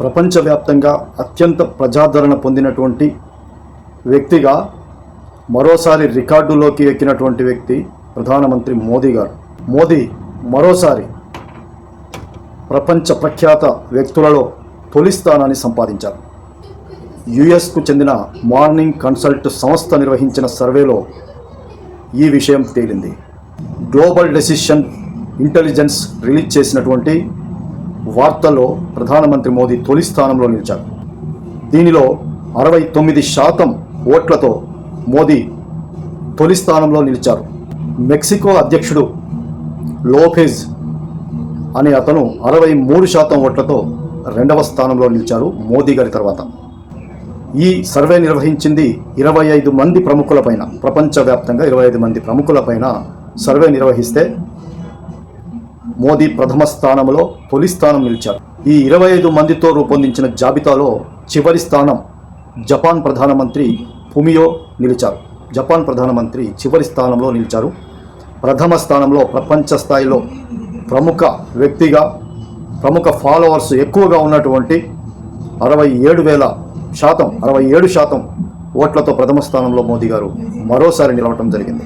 ప్రపంచవ్యాప్తంగా అత్యంత ప్రజాదరణ పొందినటువంటి వ్యక్తిగా మరోసారి రికార్డులోకి ఎక్కినటువంటి వ్యక్తి ప్రధానమంత్రి మోదీ గారు. మోదీ మరోసారి ప్రపంచ ప్రఖ్యాత వ్యక్తులలో తొలి స్థానాన్ని సంపాదించారు. యుఎస్కు చెందిన మార్నింగ్ కన్సల్ట్ సంస్థ నిర్వహించిన సర్వేలో ఈ విషయం తేలింది. గ్లోబల్ డెసిషన్ ఇంటెలిజెన్స్ రిలీజ్ చేసినటువంటి వార్తల్లో ప్రధానమంత్రి మోదీ తొలి స్థానంలో నిలిచారు. దీనిలో అరవై తొమ్మిది శాతం ఓట్లతో మోదీ తొలి స్థానంలో నిలిచారు. మెక్సికో అధ్యక్షుడు లోఫెజ్ అనే అతను అరవై మూడు శాతం ఓట్లతో రెండవ స్థానంలో నిలిచారు మోదీ గారి తర్వాత. ఈ సర్వే నిర్వహించింది ఇరవై ఐదు మంది ప్రముఖులపైన ప్రపంచవ్యాప్తంగా ఇరవై ఐదు మంది ప్రముఖులపైన సర్వే నిర్వహిస్తే మోదీ ప్రథమ స్థానంలో తొలి స్థానం నిలిచారు. ఈ ఇరవై ఐదు మందితో రూపొందించిన జాబితాలో చివరి స్థానం జపాన్ ప్రధానమంత్రి ఫుమియో నిలిచారు. జపాన్ ప్రధానమంత్రి చివరి స్థానంలో నిలిచారు. ప్రథమ స్థానంలో ప్రపంచ స్థాయిలో ప్రముఖ వ్యక్తిగా ప్రముఖ ఫాలోవర్స్ ఎక్కువగా ఉన్నటువంటి అరవై ఏడు వేల శాతం అరవై ఏడు శాతం ఓట్లతో ప్రథమ స్థానంలో మోదీ గారు మరోసారి నిలవటం జరిగింది.